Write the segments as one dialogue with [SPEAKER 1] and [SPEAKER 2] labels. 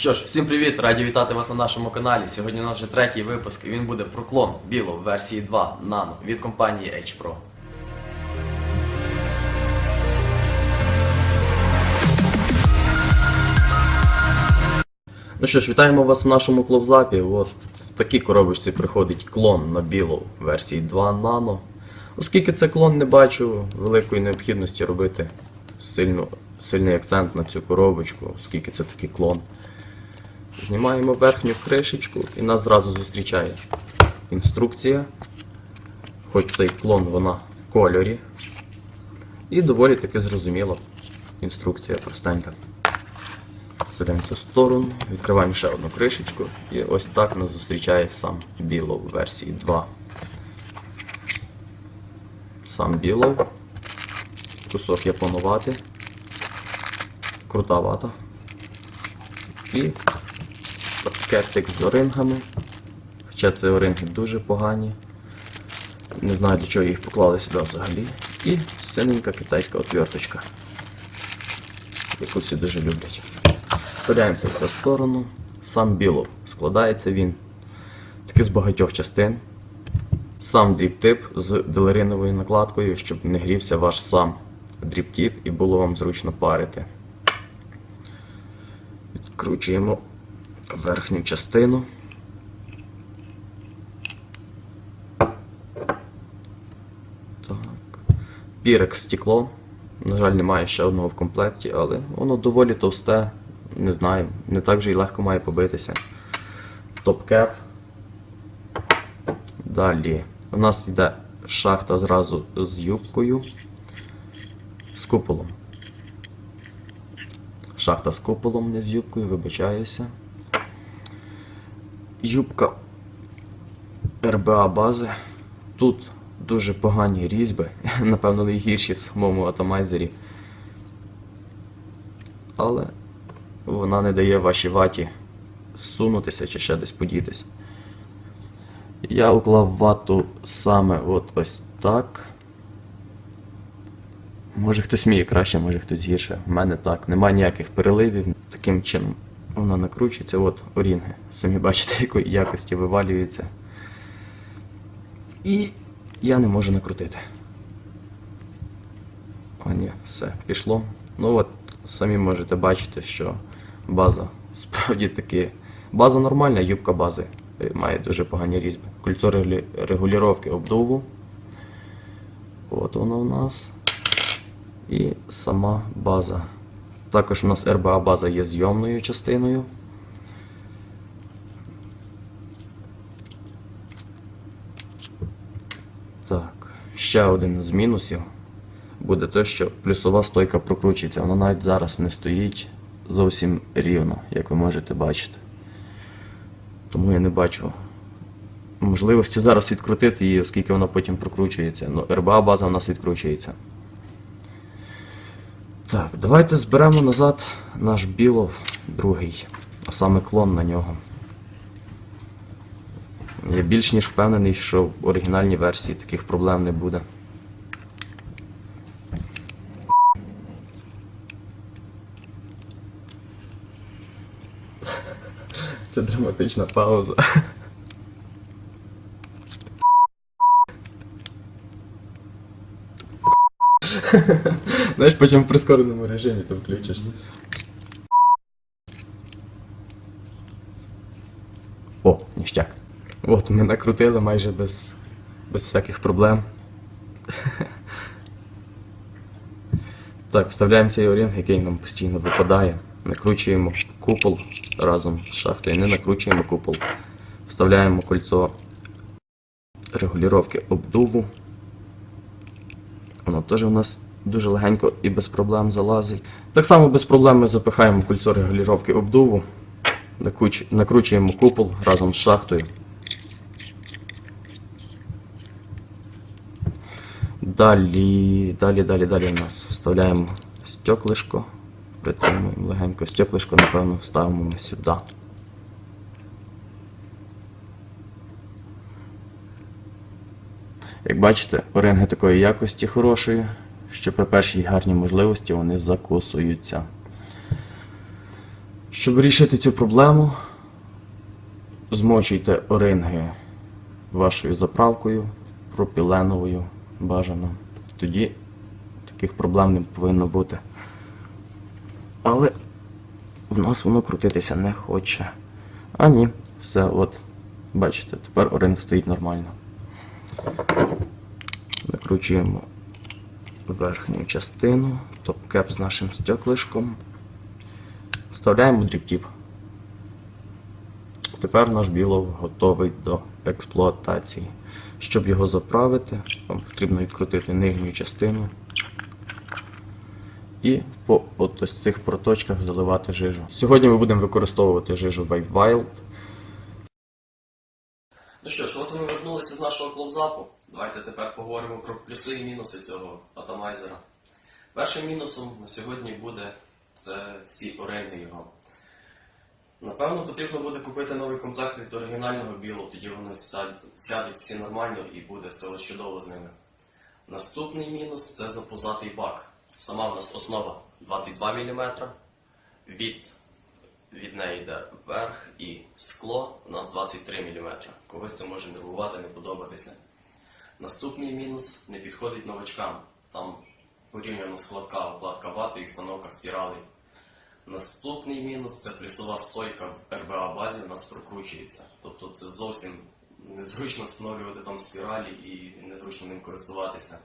[SPEAKER 1] що ж, всім привіт! Раді вітати вас на нашому каналі. Сьогодні у нас вже третій випуск, і він буде про клон Біло версії 2 Nano від компанії H Pro. Ну що ж, вітаємо вас в нашому кловзапі. От в такій коробочці приходить клон на Біло версії 2 Nano. Оскільки це клон, не бачу великої необхідності робити сильно, сильний акцент на цю коробочку, оскільки це такий клон. Знімаємо верхню кришечку і нас зразу зустрічає інструкція. Хоч цей клон вона в кольорі. І доволі таки зрозуміла інструкція простенька. Ставляємо це в сторону, відкриваємо ще одну кришечку і ось так нас зустрічає сам Білов версії 2. Сам Білов. Кусок японувати. Крута вата. І пакетик з орингами. Хоча це оринги дуже погані. Не знаю для чого їх поклали сюди взагалі. І синенька китайська отверточка, яку всі дуже люблять. Вставляємо це все в сторону. Сам білов. Складається він таки з багатьох частин. Сам дріптип з делериновою накладкою, щоб не грівся ваш сам дріптіп і було вам зручно парити. Відкручуємо верхню частину. Так. Пірекс стекло. На жаль, немає ще одного в комплекті, але воно доволі товсте. Не знаю, не так же й легко має побитися. Топкеп. Далі. У нас йде шахта зразу з юбкою. З куполом. Шахта з куполом, не з юбкою, вибачаюся. Юбка РБА бази. Тут дуже погані різьби, напевно, найгірші в самому атомайзері. Але вона не дає вашій ваті зсунутися чи ще десь подітись. Я уклав вату саме от ось так. Може хтось вміє краще, може хтось гірше. У мене так. Немає ніяких переливів. Таким чином вона накручується. От орінги. Самі бачите, якої якості вивалюються. І я не можу накрутити. О, ні, все, пішло. Ну от, самі можете бачити, що база справді таки. База нормальна, юбка бази е, має дуже погані різьби. Кольцо регулювання обдуву. От воно у нас. І сама база. Також у нас RBA база є зйомною частиною. Так, ще один з мінусів буде те, що плюсова стойка прокручується. Вона навіть зараз не стоїть зовсім рівно, як ви можете бачити. Тому я не бачу можливості зараз відкрутити її, оскільки вона потім прокручується. Ну, RBA база у нас відкручується. Так, давайте зберемо назад наш білов другий, а саме клон на нього. Я більш ніж впевнений, що в оригінальній версії таких проблем не буде. Це драматична пауза. Знаєш, потім в прискореному режимі то включиш. О, ніштяк. От ми накрутили майже без, без всяких проблем. Так, вставляємо цей орінг, який нам постійно випадає. Накручуємо купол разом з шахтою, не накручуємо купол. Вставляємо кольцо регулювання обдуву. Воно теж у нас дуже легенько і без проблем залазить. Так само без проблем ми запихаємо кольцо регулювання обдуву, накручуємо купол разом з шахтою. Далі, далі, далі, далі у нас вставляємо стеклишко, притримуємо легенько стеклишко, напевно, вставимо сюди. Як бачите, оренги такої якості хорошої, що при першій гарній можливості вони закусуються. Щоб вирішити цю проблему, змочуйте оринги вашою заправкою, пропіленовою бажано. Тоді таких проблем не повинно бути. Але в нас воно крутитися не хоче. А ні, все, от. Бачите, тепер оринг стоїть нормально. Накручуємо верхню частину, топ-кеп з нашим стеклишком. Вставляємо дріптіп. Тепер наш білов готовий до експлуатації. Щоб його заправити, вам потрібно відкрутити нижню частину і по ось цих проточках заливати жижу. Сьогодні ми будемо використовувати жижу Wave Wild. Ну що ж, от ми вернулися з нашого клоузапу. Давайте тепер поговоримо про плюси і мінуси цього атомайзера. Першим мінусом на сьогодні буде це всі оренди його. Напевно, потрібно буде купити новий комплект від оригінального білу, тоді вони сядуть всі нормально і буде все чудово з ними. Наступний мінус це запузатий бак. Сама в нас основа 22 мм, від, від неї йде вверх і скло у нас 23 мм. Когось це може нервувати, не подобатися. Наступний мінус не підходить новачкам. Там порівняно складка, обкладка вати і встановка спіралей. Наступний мінус це плюсова стойка в RBA базі у нас прокручується. Тобто це зовсім незручно встановлювати там спіралі і незручно ним користуватися.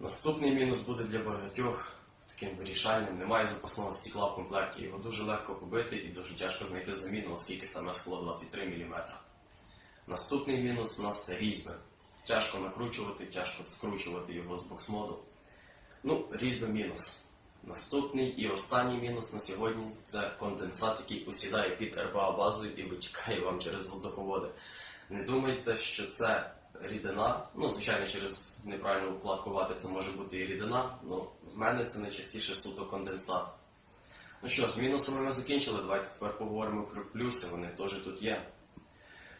[SPEAKER 1] Наступний мінус буде для багатьох таким вирішальним. Немає запасного стекла в комплекті. Його дуже легко побити і дуже тяжко знайти заміну, оскільки саме скло 23 мм. Наступний мінус у нас різьби. Тяжко накручувати, тяжко скручувати його з боксмоду. Ну, різьби мінус. Наступний і останній мінус на сьогодні це конденсат, який посідає під РБА базою і витікає вам через воздуховоди. Не думайте, що це рідина. Ну, звичайно, через неправильну укладку вати це може бути і рідина. Ну, в мене це найчастіше суто конденсат. Ну що, з мінусами ми закінчили. Давайте тепер поговоримо про плюси. Вони теж тут є.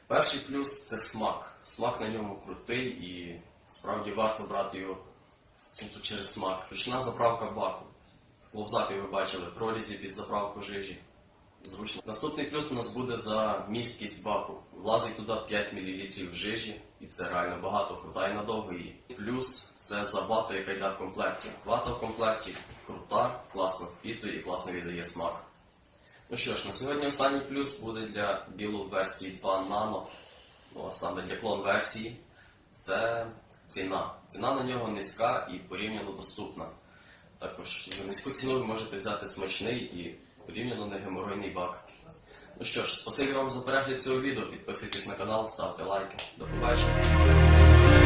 [SPEAKER 1] Перший плюс це смак. Смак на ньому крутий і справді варто брати його суто через смак. Ручна заправка баку. В клоузапі ви бачили прорізі під заправку жижі. Зручно. Наступний плюс у нас буде за місткість баку. Влазить туди 5 мл жижі, і це реально багато, хватає надовго її. Плюс це за вату, яка йде в комплекті. Вата в комплекті крута, класно впітує і класно віддає смак. Ну що ж, на сьогодні останній плюс буде для білу версії 2 Nano, ну а саме для клон версії, це ціна. Ціна на нього низька і порівняно доступна. Також за низьку ціну ви можете взяти смачний і порівняно негеморойний бак. Ну що ж, спасибі вам за перегляд цього відео, підписуйтесь на канал, ставте лайки. До побачення.